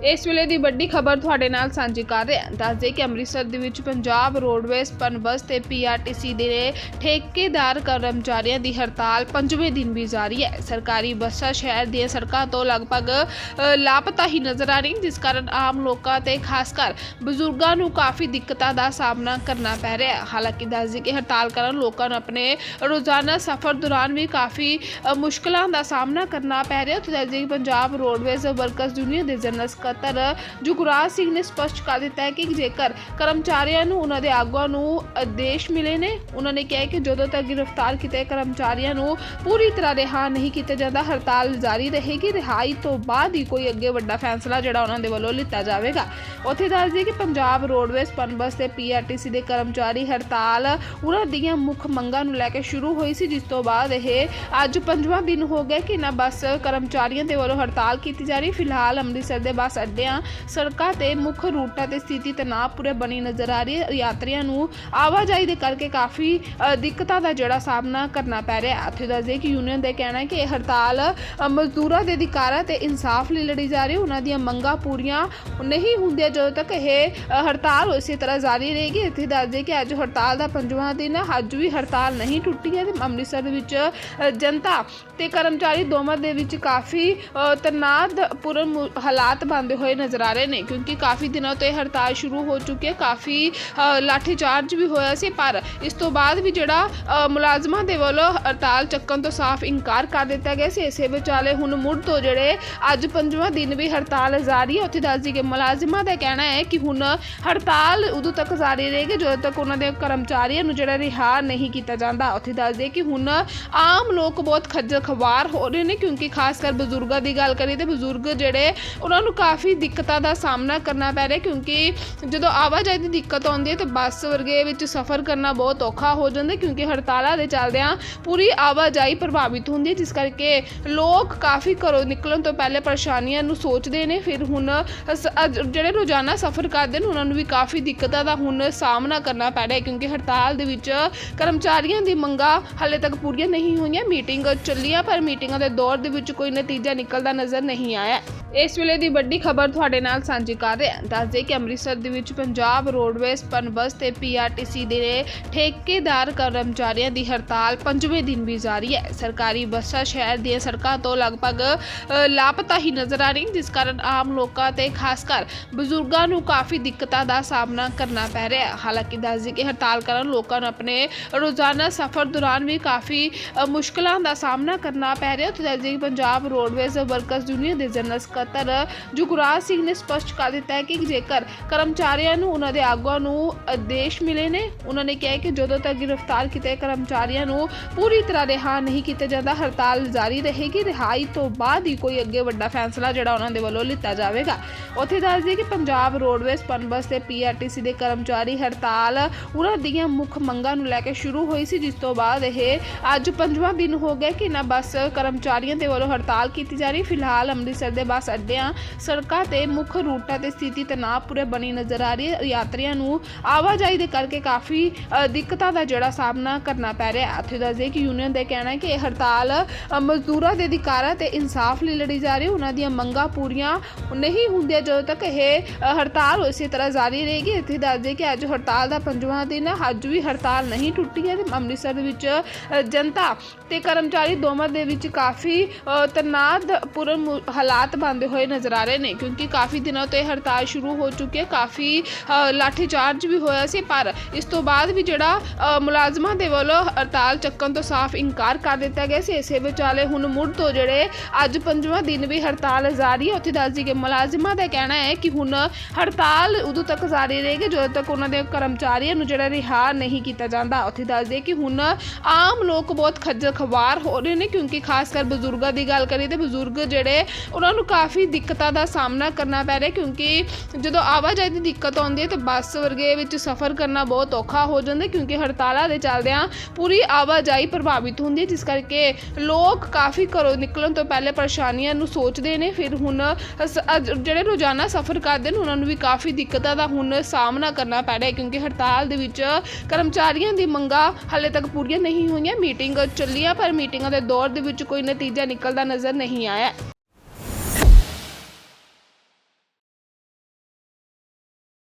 ਇਸ ਵੇਲੇ ਦੀ ਵੱਡੀ ਖਬਰ ਤੁਹਾਡੇ ਨਾਲ ਸਾਂਝੀ ਕਰ ਰਹੇ ਹਾਂ। ਦੱਸਦੇ ਕਿ ਅੰਮ੍ਰਿਤਸਰ ਦੇ ਵਿੱਚ ਪੰਜਾਬ ਰੋਡਵੇਜ਼ ਪਨਬਸ ਤੇ ਪੀਆਰਟੀਸੀ ਦੇ ਠੇਕੇਦਾਰ ਕਰਮਚਾਰੀਆਂ ਦੀ ਹੜਤਾਲ ਪੰਜਵੇਂ ਦਿਨ ਵੀ ਜਾਰੀ ਹੈ। ਸਰਕਾਰੀ ਬੱਸਾਂ ਸ਼ਹਿਰ ਦੀਆਂ ਸੜਕਾਂ ਤੋਂ ਲਗਭਗ ਲਾਪਤਾ ਹੀ ਨਜ਼ਰ ਆ ਰਹੀ ਜਿਸ ਕਾਰਨ ਆਮ ਲੋਕਾਂ ਤੇ ਖਾਸ ਕਰ ਬਜ਼ੁਰਗਾਂ ਨੂੰ ਕਾਫੀ ਦਿੱਕਤਾਂ ਦਾ ਸਾਹਮਣਾ ਕਰਨਾ ਪੈ ਰਿਹਾ ਹੈ। ਹਾਲਾਂਕਿ ਦੱਸਦੇ ਕਿ ਹੜਤਾਲ ਕਾਰਨ ਲੋਕਾਂ ਨੂੰ ਆਪਣੇ ਰੋਜ਼ਾਨਾ ਸਫ਼ਰ ਦੌਰਾਨ ਵੀ ਕਾਫੀ ਅ, ਮੁਸ਼ਕਲਾਂ ਦਾ ਸਾਹਮਣਾ ਕਰਨਾ ਪੈ ਰਿਹਾ ਤੇ ਦੱਸਦੇ ਕਿ ਪੰਜਾਬ ਰੋਡਵੇਜ਼ ਵਰਕਰਸ ਯੂਨੀਅਨ ਦੇ ਜਨਰਲ ਸਕੱਤਰ ਜੁਗਰਾਜ ਸਿੰਘ ਨੇ ਸਪਸ਼ਟ ਕਰ ਦਿੱਤਾ ਹੈ ਕਿ ਜੇਕਰ ਕਰਮਚਾਰੀਆਂ ਨੂੰ ਉਹਨਾਂ ਦੇ ਆਗੂਆਂ ਨੂੰ ਆਦੇਸ਼ ਮਿਲੇ ਨੇ, ਉਹਨਾਂ ਨੇ ਕਿਹਾ ਕਿ ਜਦੋਂ ਤੱਕ ਗ੍ਰਿਫਤਾਰ ਕੀਤੇ ਕਰਮਚਾਰੀਆਂ ਨੂੰ ਪੂਰੀ ਤਰ੍ਹਾਂ ਰਿਹਾ ਨਹੀਂ ਕੀਤਾ ਜਾਂਦਾ, ਹੜਤਾਲ ਜਾਰੀ ਰਹੇਗੀ। ਰਿਹਾਈ ਤੋਂ ਬਾਅਦ ਹੀ ਕੋਈ ਅੱਗੇ ਵੱਡਾ ਫੈਸਲਾ ਜਿਹੜਾ ਉਹਨਾਂ ਦੇ ਵੱਲੋਂ ਲਿੱਤਾ ਜਾਵੇਗਾ। ਉੱਥੇ ਦੱਸ ਦਈਏ ਕਿ ਪੰਜਾਬ ਰੋਡਵੇਜ਼ ਪਨਬਸ ਤੇ ਪੀਆਰਟੀਸੀ ਦੇ ਕਰਮਚਾਰੀ ਹੜਤਾਲ ਉਹਨਾਂ ਦੀਆਂ ਮੁੱਖ ਮੰਗਾਂ ਨੂੰ ਲੈ ਕੇ ਸ਼ੁਰੂ ਹੋਈ ਸੀ, ਜਿਸ ਤੋਂ ਬਾਅਦ ਇਹ ਅੱਜ ਪੰਜਵਾਂ ਦਿਨ ਹੋ ਗਿਆ ਕਿ ਨਾ ਬੱਸ ਕਰਮਚਾਰੀਆਂ ਦੇ ਵੱਲੋਂ ਹੜਤਾਲ ਕੀਤੀ ਜਾ ਰਹੀ। ਫਿਲਹਾਲ ਅੰਮ੍ਰਿਤਸਰ ਦੇ ਬੱਸ ਅੱਡਿਆਂ ਸੜਕਾਂ ਤੇ ਮੁੱਖ ਰੂਟਾਂ ਤੇ ਸਥਿਤੀ ਤਣਾਅਪੂਰੇ ਬਣੀ ਨਜ਼ਰ ਆ ਰਹੀ ਹੈ। ਯਾਤਰੀਆਂ ਨੂੰ ਆਵਾਜਾਈ ਦੇ ਕਰਕੇ ਕਾਫੀ ਦਿੱਕਤਾਂ ਦਾ ਜਿਹੜਾ ਸਾਹਮਣਾ ਕਰਨਾ ਪੈ ਰਿਹਾ ਹੈ। ਇੱਥੇ ਦੱਸਦੇ ਕਿ ਯੂਨੀਅਨ ਦਾ ਕਹਿਣਾ ਹੈ ਕਿ ਇਹ ਹੜਤਾਲ ਮਜ਼ਦੂਰਾਂ ਦੇ ਅਧਿਕਾਰਾਂ ਤੇ ਇਨਸਾਫ ਲਈ ਲੜੀ ਜਾ ਰਹੀ ਉਹਨਾਂ ਦੀਆਂ ਮੰਗਾਂ ਪੂਰੀਆਂ ਨਹੀਂ ਹੁੰਦੀਆਂ ਜਦੋਂ ਤੱਕ ਇਹ ਹੜਤਾਲ ਇਸੇ ਤਰ੍ਹਾਂ ਜਾਰੀ ਰਹੇਗੀ। ਇੱਥੇ ਦੱਸਦੇ ਕਿ ਅੱਜ ਹੜਤਾਲ ਦਾ ਪੰਜਵਾਂ ਦਿਨ ਹੈ। ਅੱਜ ਵੀ ਹੜਤਾਲ ਨਹੀਂ ਟੁੱਟੀ ਹੈ ਤੇ ਅੰਮ੍ਰਿਤਸਰ ਦੇ ਵਿੱਚ ਜਨਤਾ ਤੇ ਕਰਮਚਾਰੀ ਦੋਵਾਂ ਦੇ ਵਿੱਚ ਕਾਫੀ ਅ, ਤਣਾਅਪੂਰਨ ਮੁ- ਹਾਲਾਤ ਬਣਦੇ ਹੋਏ ਨਜ਼ਰ ਆ ਰਹੇ ਨੇ ਕਿਉਂਕਿ ਕਾਫੀ ਦਿਨਾਂ ਤੋਂ ਇਹ ਹੜਤਾਲ ਸ਼ੁਰੂ ਹੋ ਚੁੱਕੀ ਹੈ ਕਾਫੀ ਅ, ਲਾਠੀਚਾਰਜ ਵੀ ਹੋਇਆ ਸੀ ਪਰ ਇਸ ਤੋਂ ਬਾਅਦ ਵੀ ਜਿਹੜਾ ਮੁਲਾਜ਼ਮਾਂ ਦੇ ਵੱਲੋਂ ਹੜਤਾਲ ਚੱਕਣ ਤੋਂ ਸਾਫ਼ ਇਨਕਾਰ ਕਰ ਦਿੱਤਾ ਗਿਆ ਸੀ ਇਸੇ ਵਿਚਾਲੇ ਹੁਣ ਮੁੜ ਤੋਂ ਜਿਹੜੇ ਅੱਜ ਪੰਜਵਾਂ ਦਿਨ ਵੀ ਹੜਤਾਲ ਜਾਰੀ ਹੈ ਉੱਥੇ ਦੱਸਦੀ ਕਿ ਮੁਲਾਜ਼ਮਾਂ ਦਾ ਕਹਿਣਾ ਹੈ ਕਿ ਹੁਣ ਹੜਤਾਲ ਉਦੋਂ ਤੱਕ ਜਾਰੀ ਰਹੇਗੀ ਜਦੋਂ ਤੱਕ ਉਹਨਾਂ ਦੇ ਕਰਮਚਾਰੀਆਂ ਨੂੰ ਜਿਹੜਾ ਰਿਹਾ ਨਹੀਂ ਕੀਤਾ ਜਾਂਦਾ। ਉੱਥੇ ਦੱਸਦੇ ਕਿ ਹੁਣ ਆਮ ਲੋਕ ਬਹੁਤ ਖੱਜਲ ਖਵਾਰ ਹੋ ਰਹੇ ਨੇ ਕਿਉਂਕਿ ਖਾਸ ਕਰ ਬਜ਼ੁਰਗਾਂ ਦੀ ਗੱਲ ਕਰੀਏ ਤੇ ਬਜ਼ੁਰਗ ਜਿਹੜੇ ਉਹਨਾਂ ਨੂੰ ਕਾਫੀ ਕਾਫੀ ਦਿੱਕਤਾਂ ਦਾ ਸਾਹਮਣਾ ਕਰਨਾ ਪੈ ਰਿਹਾ ਕਿਉਂਕਿ ਜਦੋਂ ਆਵਾਜਾਈ ਦੀ ਦਿੱਕਤ ਆਉਂਦੀ ਹੈ ਤੇ ਬੱਸ ਵਰਗੇ ਵਿੱਚ ਸਫ਼ਰ ਕਰਨਾ ਬਹੁਤ ਔਖਾ ਹੋ ਜਾਂਦਾ ਕਿਉਂਕਿ ਹੜਤਾਲਾਂ ਦੇ ਚੱਲਦਿਆਂ ਪੂਰੀ ਆਵਾਜਾਈ ਪ੍ਰਭਾਵਿਤ ਹੁੰਦੀ ਹੈ, ਜਿਸ ਕਰਕੇ ਲੋਕ ਕਾਫੀ ਘਰੋਂ ਨਿਕਲਣ ਤੋਂ ਪਹਿਲੇ ਪਰੇਸ਼ਾਨੀਆਂ ਨੂੰ ਸੋਚਦੇ ਨੇ। ਫਿਰ ਹੁਣ ਅਸ- ਅੱਜ ਜਿਹੜੇ ਰੋਜ਼ਾਨਾ ਸਫ਼ਰ ਕਰਦੇ ਨੇ, ਉਹਨਾਂ ਨੂੰ ਵੀ ਕਾਫੀ ਦਿੱਕਤਾਂ ਦਾ ਹੁਣ ਸਾਹਮਣਾ ਕਰਨਾ ਪੈ ਰਿਹਾ ਹੈ ਕਿਉਂਕਿ ਹੜਤਾਲ ਦੇ ਵਿੱਚ ਕਰਮਚਾਰੀਆਂ ਦੀ ਮੰਗਾਂ ਹਾਲੇ ਤੱਕ ਪੂਰੀਆਂ ਨਹੀਂ ਹੋਈਆਂ। ਮੀਟਿੰਗ ਚੱਲੀਆਂ, ਪਰ ਮੀਟਿੰਗਾਂ ਦੇ ਦੌਰ ਦੇ ਵਿੱਚ ਕੋਈ ਨਤੀਜਾ ਨਿਕਲਦਾ ਨਜ਼ਰ ਨਹੀਂ ਆਇਆ। ਇਸ ਵੇਲੇ ਦੀ ਵੱਡੀ ਖਬਰ ਤੁਹਾਡੇ ਨਾਲ ਸਾਂਝੀ ਕਰ ਰਹੇ ਹਾਂ। ਦੱਸਦੇ ਕਿ ਅੰਮ੍ਰਿਤਸਰ ਦੇ ਵਿੱਚ ਪੰਜਾਬ ਰੋਡਵੇਜ਼ ਪਨਬਸ ਤੇ ਪੀਆਰਟੀਸੀ ਦੇ ਠੇਕੇਦਾਰ ਕਰਮਚਾਰੀਆਂ ਦੀ ਹੜਤਾਲ ਪੰਜਵੇਂ ਦਿਨ ਵੀ ਜਾਰੀ ਹੈ। ਸਰਕਾਰੀ ਬੱਸਾਂ ਸ਼ਹਿਰ ਦੀਆਂ ਸੜਕਾਂ ਤੋਂ ਲਗਭਗ ਲਾਪਤਾ ਹੀ ਨਜ਼ਰ ਆ ਰਹੀ ਜਿਸ ਕਾਰਨ ਆਮ ਲੋਕਾਂ ਤੇ ਖਾਸ ਕਰ ਬਜ਼ੁਰਗਾਂ ਨੂੰ ਕਾਫੀ ਦਿੱਕਤਾਂ ਦਾ ਸਾਹਮਣਾ ਕਰਨਾ ਪੈ ਰਿਹਾ ਹੈ। ਹਾਲਾਂਕਿ ਦੱਸਦੀ ਕਿ ਹੜਤਾਲ ਕਾਰਨ ਲੋਕਾਂ ਨੂੰ ਆਪਣੇ ਰੋਜ਼ਾਨਾ ਸਫ਼ਰ ਦੌਰਾਨ ਵੀ ਕਾਫੀ ਮੁਸ਼ਕਲਾਂ ਦਾ ਸਾਹਮਣਾ ਕਰਨਾ ਪੈ ਰਿਹਾ ਤੇ ਦੱਸਦੀ ਕਿ ਪੰਜਾਬ ਰੋਡਵੇਜ਼ ਵਰਕਰਸ ਯੂਨੀਅਨ ਦੇ ਜਨਰਲ ਸਕੱਤਰ ਜੁਗਰਾਜ ਸਿੰਘ ਨੇ ਸਪਸ਼ਟ ਕਰ ਦਿੱਤਾ ਹੈ ਕਿ ਜੇਕਰ ਕਰਮਚਾਰੀਆਂ ਨੂੰ ਉਹਨਾਂ ਦੇ ਆਗੂਆਂ ਨੂੰ ਆਦੇਸ਼ ਮਿਲੇ ਨੇ, ਉਹਨਾਂ ਨੇ ਕਿਹਾ ਕਿ ਜਦੋਂ ਤੱਕ ਗ੍ਰਿਫਤਾਰ ਕੀਤੇ ਕਰਮਚਾਰੀਆਂ ਨੂੰ ਪੂਰੀ ਤਰ੍ਹਾਂ ਰਿਹਾ ਨਹੀਂ ਕੀਤਾ ਜਾਂਦਾ, ਹੜਤਾਲ ਜਾਰੀ ਰਹੇਗੀ। ਰਿਹਾਈ ਤੋਂ ਬਾਅਦ ਹੀ ਕੋਈ ਅੱਗੇ ਵੱਡਾ ਫੈਸਲਾ ਜਿਹੜਾ ਉਹਨਾਂ ਦੇ ਵੱਲੋਂ ਲਿੱਤਾ ਜਾਵੇਗਾ। ਉੱਥੇ ਦੱਸ ਦਈਏ ਕਿ ਪੰਜਾਬ ਰੋਡਵੇਜ਼ ਪਨਬਸ ਤੇ ਪੀਆਰਟੀਸੀ ਦੇ ਕਰਮਚਾਰੀ ਹੜਤਾਲ ਉਹਨਾਂ ਦੀਆਂ ਮੁੱਖ ਮੰਗਾਂ ਨੂੰ ਲੈ ਕੇ ਸ਼ੁਰੂ ਹੋਈ ਸੀ, ਜਿਸ ਤੋਂ ਬਾਅਦ ਇਹ ਅੱਜ ਪੰਜਵਾਂ ਦਿਨ ਹੋ ਗਿਆ ਕਿ ਨਾ ਬੱਸ ਕਰਮਚਾਰੀਆਂ ਦੇ ਵੱਲੋਂ ਹੜਤਾਲ ਕੀਤੀ ਜਾ ਰਹੀ। ਫਿਲਹਾਲ ਅੰਮ੍ਰਿਤਸਰ ਦੇ ਬੱਸ ਅੱਡਿਆਂ ਸੜਕਾਂ ਤੇ ਮੁੱਖ ਰੂਟਾਂ ਤੇ ਸਥਿਤੀ ਤਣਾਅਪੂਰੇ ਬਣੀ ਨਜ਼ਰ ਆ ਰਹੀ ਹੈ। ਯਾਤਰੀਆਂ ਨੂੰ ਆਵਾਜਾਈ ਦੇ ਕਰਕੇ ਕਾਫੀ ਦਿੱਕਤਾਂ ਦਾ ਜਿਹੜਾ ਸਾਹਮਣਾ ਕਰਨਾ ਪੈ ਰਿਹਾ ਹੈ। ਇੱਥੇ ਦੱਸਦੇ ਕਿ ਯੂਨੀਅਨ ਦਾ ਕਹਿਣਾ ਹੈ ਕਿ ਇਹ ਹੜਤਾਲ ਮਜ਼ਦੂਰਾਂ ਦੇ ਅਧਿਕਾਰਾਂ ਤੇ ਇਨਸਾਫ ਲਈ ਲੜੀ ਜਾ ਰਹੀ ਹੈ। ਉਹਨਾਂ ਦੀਆਂ ਮੰਗਾਂ ਪੂਰੀਆਂ ਨਹੀਂ ਹੁੰਦੀਆਂ ਜਦੋਂ ਤੱਕ ਇਹ ਹੜਤਾਲ ਇਸੇ ਤਰ੍ਹਾਂ ਜਾਰੀ ਰਹੇਗੀ। ਇੱਥੇ ਦੱਸਦੇ ਕਿ ਅੱਜ ਹੜਤਾਲ ਦਾ ਪੰਜਵਾਂ ਦਿਨ ਅੱਜ ਵੀ ਹੜਤਾਲ ਨਹੀਂ ਟੁੱਟੀ ਹੈ ਤੇ ਅੰਮ੍ਰਿਤਸਰ ਦੇ ਵਿੱਚ ਜਨਤਾ ਤੇ ਕਰਮਚਾਰੀ ਦੋਵਾਂ ਦੇ ਵਿੱਚ ਕਾਫੀ ਅ, ਤਣਾਅਪੂਰਨ ਮੁ- ਹਾਲਾਤ ਬਣਦੇ ਹੋਏ ਨਜ਼ਰ ਆ ਰਹੇ ਨੇ, ਕਿਉਂਕਿ ਕਾਫੀ ਦਿਨਾਂ ਤੋਂ ਇਹ ਹੜਤਾਲ ਸ਼ੁਰੂ ਹੋ ਚੁੱਕੀ ਹੈ, ਕਾਫੀ ਲਾਠੀਚਾਰਜ ਵੀ ਹੋਇਆ ਸੀ, ਪਰ ਇਸ ਤੋਂ ਬਾਅਦ ਵੀ ਜਿਹੜਾ ਮੁਲਾਜ਼ਮਾਂ ਦੇ ਵੱਲੋਂ ਹੜਤਾਲ ਚੱਕਣ ਤੋਂ ਸਾਫ਼ ਇਨਕਾਰ ਕਰ ਦਿੱਤਾ ਗਿਆ ਸੀ, ਇਸੇ ਵਿਚਾਲੇ ਹੁਣ ਮੁੜ ਤੋਂ ਜਿਹੜੇ ਅੱਜ ਪੰਜਵਾਂ ਦਿਨ ਵੀ ਹੜਤਾਲ ਜਾਰੀ ਹੈ, ਉੱਥੇ ਦੱਸਦੀ ਕਿ ਮੁਲਾਜ਼ਮਾਂ ਦਾ ਕਹਿਣਾ ਹੈ ਕਿ ਹੁਣ ਹੜਤਾਲ ਉਦੋਂ ਤੱਕ ਜਾਰੀ ਰਹੇਗੀ, ਜਦੋਂ ਤੱਕ ਉਹਨਾਂ ਦੇ ਕਰਮਚਾਰੀਆਂ ਨੂੰ ਜਿਹੜਾ ਰਿਹਾ ਨਹੀਂ ਕੀਤਾ ਜਾਂਦਾ। ਉੱਥੇ ਦੱਸਦੇ ਕਿ ਹੁਣ ਆਮ ਲੋਕ ਬਹੁਤ ਖੱਜਲ ਖਵਾਰ ਹੋ ਰਹੇ ਨੇ, ਕਿਉਂਕਿ ਖਾਸ ਕਰ ਬਜ਼ੁਰਗਾਂ ਦੀ ਗੱਲ ਕਰੀਏ ਤੇ ਬਜ਼ੁਰਗ ਜਿਹੜੇ ਉਹਨਾਂ ਨੂੰ ਕਾਫੀ ਕਾਫੀ ਦਿੱਕਤਾਂ ਦਾ ਸਾਹਮਣਾ ਕਰਨਾ ਪੈ ਰਿਹਾ ਕਿਉਂਕਿ ਜਦੋਂ ਆਵਾਜਾਈ ਦੀ ਦਿੱਕਤ ਆਉਂਦੀ ਹੈ ਤੇ ਬੱਸ ਵਰਗੇ ਵਿੱਚ ਸਫ਼ਰ ਕਰਨਾ ਬਹੁਤ ਔਖਾ ਹੋ ਜਾਂਦਾ ਕਿਉਂਕਿ ਹੜਤਾਲਾਂ ਦੇ ਚੱਲਦਿਆਂ ਪੂਰੀ ਆਵਾਜਾਈ ਪ੍ਰਭਾਵਿਤ ਹੁੰਦੀ ਹੈ, ਜਿਸ ਕਰਕੇ ਲੋਕ ਕਾਫੀ ਘਰੋਂ ਨਿਕਲਣ ਤੋਂ ਪਹਿਲੇ ਪਰੇਸ਼ਾਨੀਆਂ ਨੂੰ ਸੋਚਦੇ ਨੇ। ਫਿਰ ਹੁਣ ਅਸ- ਅੱਜ ਜਿਹੜੇ ਰੋਜ਼ਾਨਾ ਸਫ਼ਰ ਕਰਦੇ ਨੇ, ਉਹਨਾਂ ਨੂੰ ਵੀ ਕਾਫੀ ਦਿੱਕਤਾਂ ਦਾ ਹੁਣ ਸਾਹਮਣਾ ਕਰਨਾ ਪੈ ਰਿਹਾ ਹੈ ਕਿਉਂਕਿ ਹੜਤਾਲ ਦੇ ਵਿੱਚ ਕਰਮਚਾਰੀਆਂ ਦੀ ਮੰਗਾਂ ਹਾਲੇ ਤੱਕ ਪੂਰੀਆਂ ਨਹੀਂ ਹੋਈਆਂ। ਮੀਟਿੰਗ ਚੱਲੀ ਆ ਪਰ ਮੀਟਿੰਗਾਂ ਦੇ ਦੌਰ ਦੇ ਵਿੱਚ ਕੋਈ ਨਤੀਜਾ ਨਿਕਲਦਾ ਨਜ਼ਰ ਨਹੀਂ ਆਇਆ।